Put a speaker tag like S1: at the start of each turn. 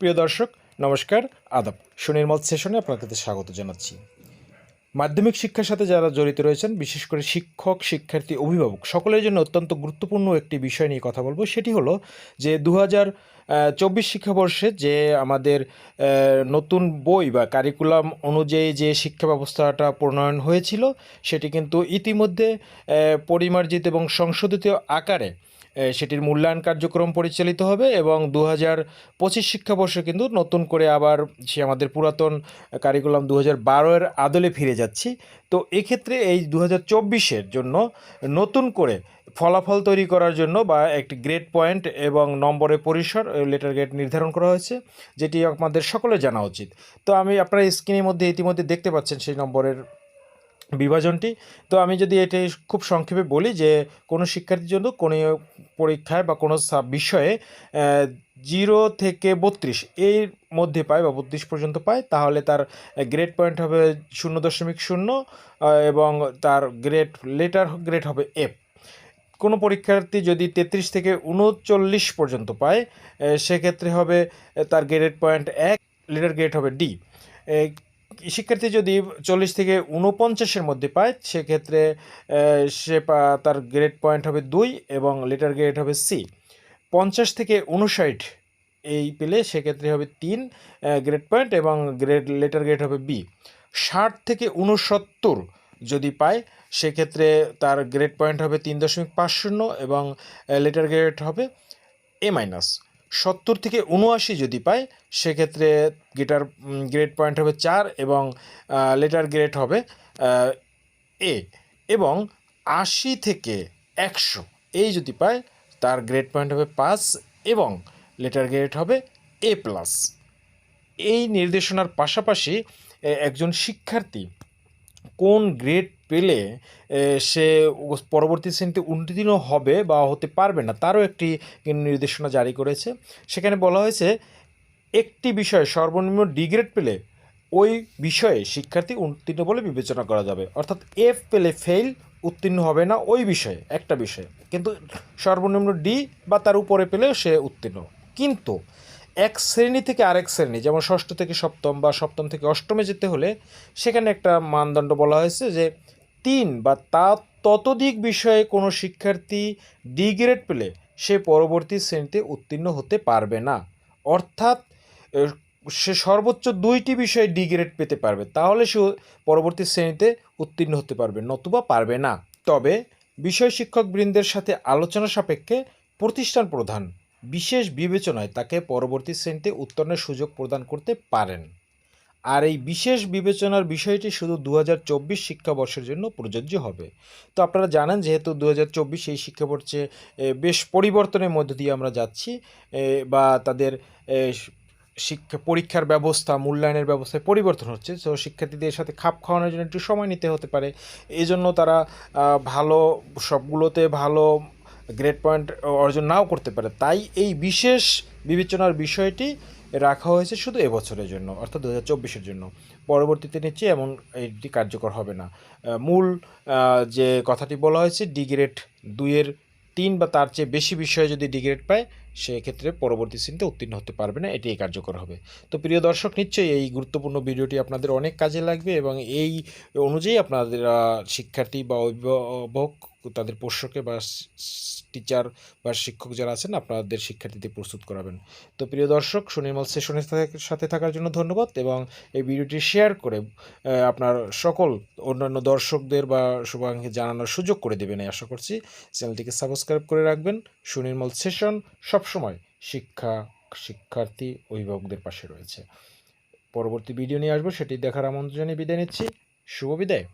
S1: প্রিয় দর্শক, নমস্কার, আদাব। সুনির্মল সেশনে আপনাকে স্বাগত জানাচ্ছি। মাধ্যমিক শিক্ষার সাথে যারা জড়িত রয়েছেন, বিশেষ করে শিক্ষক, শিক্ষার্থী, অভিভাবক, সকলের জন্য অত্যন্ত গুরুত্বপূর্ণ একটি বিষয় নিয়ে কথা বলব। সেটি হলো যে দু হাজার চব্বিশ শিক্ষাবর্ষে যে আমাদের নতুন বই বা কারিকুলাম অনুযায়ী যে শিক্ষা ব্যবস্থাটা প্রণয়ন হয়েছিল, সেটি কিন্তু ইতিমধ্যে পরিমার্জিত এবং সংশোধিত আকারে সেটির মূল্যায়ন কার্যক্রম পরিচালিত হবে এবং দু হাজার পঁচিশ শিক্ষাবর্ষে কিন্তু নতুন করে আবার সে আমাদের পুরাতন কারিকুলাম দু হাজার বারোয়ের আদলে ফিরে যাচ্ছি। তো এক্ষেত্রে এই দু হাজার জন্য নতুন করে ফলাফল তৈরি করার জন্য বা একটি গ্রেড পয়েন্ট এবং নম্বরের পরিসর লেটার গ্রেড নির্ধারণ করা হয়েছে, যেটি আমাদের সকলে জানা উচিত। তো আমি আপনার স্ক্রিনের মধ্যে ইতিমধ্যে দেখতে পাচ্ছেন সেই নম্বরের বিভাজনটি। তো আমি যদি এটি খুব সংক্ষেপে বলি যে কোনো শিক্ষার্থীর জন্য কোনো পরীক্ষায় বা কোনো বিষয়ে জিরো থেকে বত্রিশ, এর মধ্যে পায় বা বত্রিশ পর্যন্ত পায়, তাহলে তার গ্রেড পয়েন্ট হবে শূন্য দশমিক শূন্য এবং তার গ্রেড লেটার গ্রেড হবে এফ কোনো পরীক্ষার্থী যদি তেত্রিশ থেকে উনচল্লিশ পর্যন্ত পায় সেক্ষেত্রে হবে তার গ্রেড পয়েন্ট এক লেটার গ্রেড হবে ডি শিক্ষার্থী যদি চল্লিশ থেকে উনপঞ্চাশের মধ্যে পায়, সেক্ষেত্রে সে তার গ্রেড পয়েন্ট হবে দুই এবং লেটার গ্রেড হবে সি পঞ্চাশ থেকে উনষাট এই পেলে সেক্ষেত্রে হবে তিন গ্রেড পয়েন্ট এবং গ্রেড লেটার গ্রেড হবে বি ষাট থেকে উনসত্তর যদি পায়, সেক্ষেত্রে তার গ্রেড পয়েন্ট হবে তিন দশমিক পাঁচ শূন্য এবং লেটার গ্রেড হবে এ মাইনাস সত্তর থেকে উনআশি যদি পায়, সেক্ষেত্রে গিটার গ্রেড পয়েন্ট হবে চার এবং লেটার গ্রেড হবে এ এবং আশি থেকে একশো এই যদি পায় তার গ্রেড পয়েন্ট হবে পাস এবং লেটার গ্রেড হবে এ প্লাস এই নির্দেশনার পাশাপাশি একজন শিক্ষার্থী কোন গ্রেড পেলে সে পরবর্তী শ্রেণীতে উত্তীর্ণ হবে বা হতে পারবে না, তারও একটি নির্দেশনা জারি করেছে। সেখানে বলা হয়েছে, একটি বিষয়ে সর্বনিম্ন ডি গ্রেড পেলে ওই বিষয়ে শিক্ষার্থী উত্তীর্ণ বলে বিবেচনা করা যাবে। অর্থাৎ এফ পেলে ফেল উত্তীর্ণ হবে না ওই বিষয়ে, একটা বিষয়ে। কিন্তু সর্বনিম্ন ডি বা তার উপরে পেলেও সে উত্তীর্ণ। কিন্তু এক শ্রেণি থেকে আরেক শ্রেণি, যেমন ষষ্ঠ থেকে সপ্তম বা সপ্তম থেকে অষ্টমে যেতে হলে সেখানে একটা মানদণ্ড বলা হয়েছে যে তিন বা তা ততোধিক বিষয়ে কোনো শিক্ষার্থী ডি গ্রেড পেলে সে পরবর্তী শ্রেণীতে উত্তীর্ণ হতে পারবে না। অর্থাৎ সে সর্বোচ্চ দুইটি বিষয়ে ডি গ্রেড পেতে পারবে। তাহলে সে পরবর্তী শ্রেণীতে উত্তীর্ণ হতে পারবে, নতুবা পারবে না। তবে বিষয় শিক্ষকবৃন্দের সাথে আলোচনা সাপেক্ষে প্রতিষ্ঠান প্রধান বিশেষ বিবেচনায় তাকে পরবর্তী শ্রেণীতে উত্তরণের সুযোগ প্রদান করতে পারেন। আর এই বিশেষ বিবেচনার বিষয়টি শুধু দু হাজার চব্বিশ শিক্ষাবর্ষের জন্য প্রযোজ্য হবে। তো আপনারা জানেন যেহেতু দু হাজার চব্বিশ এই শিক্ষাবর্ষে বেশ পরিবর্তনের মধ্য দিয়ে আমরা যাচ্ছি বা তাদের শিক্ষা, পরীক্ষার ব্যবস্থা, মূল্যায়নের ব্যবস্থায় পরিবর্তন হচ্ছে। তো শিক্ষার্থীদের সাথে খাপ খাওয়ানোর জন্য একটু সময় নিতে হতে পারে। এই জন্য তারা ভালো, সবগুলোতে ভালো গ্রেড পয়েন্ট অর্জন নাও করতে পারে। তাই এই বিশেষ বিবেচনার বিষয়টি রাখা হয়েছে শুধু এবছরের জন্য, অর্থাৎ দু হাজার জন্য। পরবর্তীতে নিচ্ছে এমন এটি কার্যকর হবে না। মূল যে কথাটি বলা হয়েছে, ডিগ্রেড দুইয়ের তিন বা তার চেয়ে বেশি বিষয়ে যদি ডিগ্রেড পায়, সেক্ষেত্রে পরবর্তী শ্রেণীতে উত্তীর্ণ হতে পারবে না এটি কার্যকর হবে। তো প্রিয় দর্শক, নিশ্চয়ই এই গুরুত্বপূর্ণ ভিডিওটি আপনাদের অনেক কাজে লাগবে এবং এই অনুযায়ী আপনাদের শিক্ষার্থী বা অভিভাবক তাদের পোষ্যকে বা টিচার বা শিক্ষক যারা আছেন, আপনাদের শিক্ষার্থীদের প্রস্তুত করাবেন। তো প্রিয় দর্শক, সুনির্মল সেশনের সাথে- থাকার জন্য ধন্যবাদ এবং এই ভিডিওটি শেয়ার করে আপনার সকল অন্যান্য দর্শকদের বা শুভাকাঙ্ক্ষী জানানোর সুযোগ করে দেবেন এই আশা করছি। চ্যানেলটিকে সাবস্ক্রাইব করে রাখবেন। সুনির্মল সেশন সবসময় শিক্ষা, শিক্ষার্থী, অভিভাবকদের পাশে রয়েছে। পরবর্তী ভিডিও নিয়ে আসব, সেটি দেখার আমন্ত্রণে বিদায় নিচ্ছি। শুভ বিদায়।